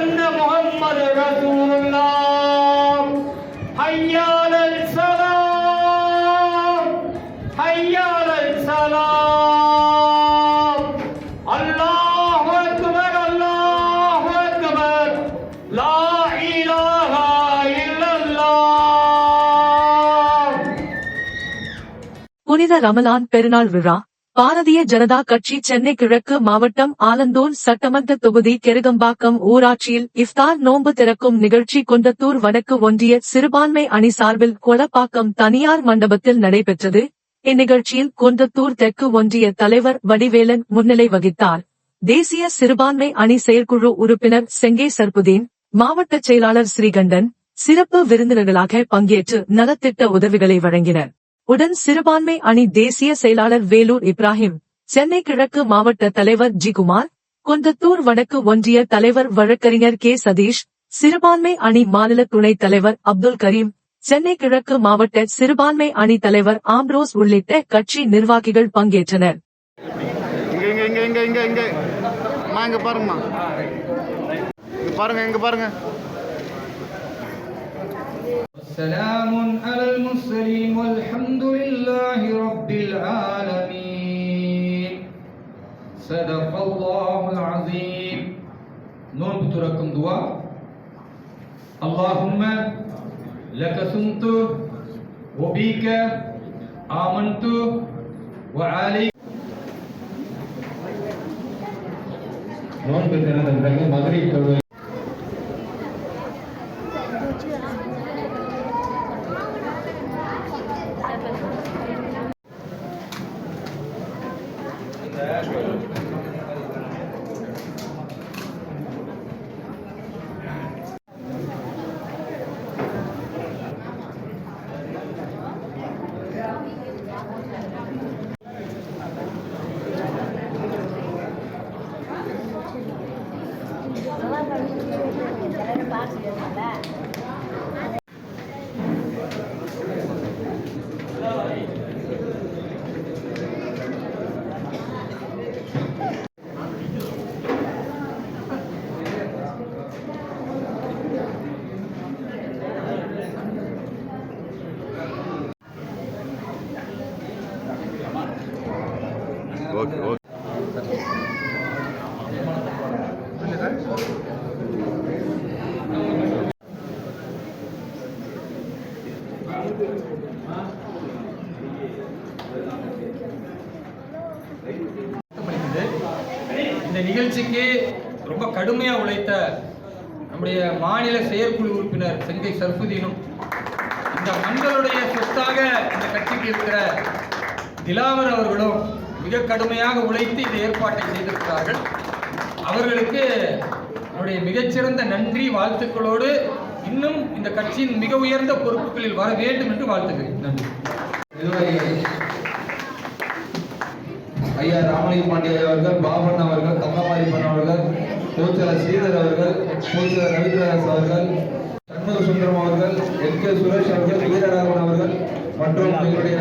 أن محمد رسول الله حي على السلام حي على السلام الله أكبر الله أكبر لا إله إلا الله புனித ரமலான் பெருநாள் விழா பாரதிய ஜனதா கட்சி சென்னை கிழக்கு மாவட்டம் ஆலந்தூர் சட்டமன்ற தொகுதி கெருகம்பாக்கம் ஊராட்சியில் இஃப்தார் நோன்பு திறக்கும் நிகழ்ச்சி கொண்டத்தூர் வடக்கு ஒன்றிய சிறுபான்மை அணி சார்பில் கொலப்பாக்கம் தனியார் மண்டபத்தில் நடைபெற்றது. இந்நிகழ்ச்சியில் கொண்டத்தூர் தெற்கு ஒன்றிய தலைவர் வடிவேலன் முன்னிலை வகித்தார். தேசிய சிறுபான்மை அணி செயற்குழு உறுப்பினர் செங்கே சர்புதீன் மாவட்ட செயலாளர் ஸ்ரீகண்டன் சிறப்பு விருந்தினர்களாக பங்கேற்று நலத்திட்ட உதவிகளை வழங்கினர். உடன் சிறுபான்மை அணி தேசிய செயலாளர் வேலூர் இப்ராஹிம் சென்னை கிழக்கு மாவட்ட தலைவர் ஜிகுமார் குந்தத்தூர் வடக்கு ஒன்றிய தலைவர் வழக்கறிஞர் கே சதீஷ் சிறுபான்மை அணி மாநில துணைத் தலைவர் அப்துல் கரீம் சென்னை கிழக்கு மாவட்ட சிறுபான்மை அணி தலைவர் ஆம்ரோஸ் உள்ளிட்ட கட்சி நிர்வாகிகள் பங்கேற்றனர். பாருங்க பாருங்க. سلام على المرسلين والحمد لله رب العالمين صدق الله العظيم نون بتركم دعاء اللهم لك سمت وبك آمنت وعليك நோன்பு தினத்தின் பிறகு மதுரை Değer ஓகே ஓகே. இந்த நிகழ்ச்சிக்கு ரொம்ப கடுமையா உழைத்த நம்முடைய மாநில செயற்குழு உறுப்பினர் செங்கை சர்ஃபுதீனும் இந்த மண்களுடைய சொத்தாக இந்த கட்சிக்கு இருக்கிற திலாவர் அவர்களும் மிக கடுமையாக உழைத்து இந்த ஏற்பாட்டை செய்திருக்கிறார்கள். அவர்களுக்கு என்னுடைய மிகச்சிறந்த நன்றி வாழ்த்துக்களோடு இன்னும் இந்த கட்சியின் மிக உயர்ந்த பொறுப்புகளில் வர வேண்டும் என்று வாழ்த்துகிறேன். நன்றி. ஐயா ராமலிங்க பாண்டிய அவர்கள் பாபன் அவர்கள் தங்கமாரிப்பன் அவர்கள் கோச்சலர் ஸ்ரீதர் அவர்கள் கோச்சலர் ரவீந்திரதாஸ் அவர்கள் சண்முக சுந்தரம் அவர்கள் என் கே சுரேஷ் அவர்கள் வீரராகவன் அவர்கள் மற்றும் எங்களுடைய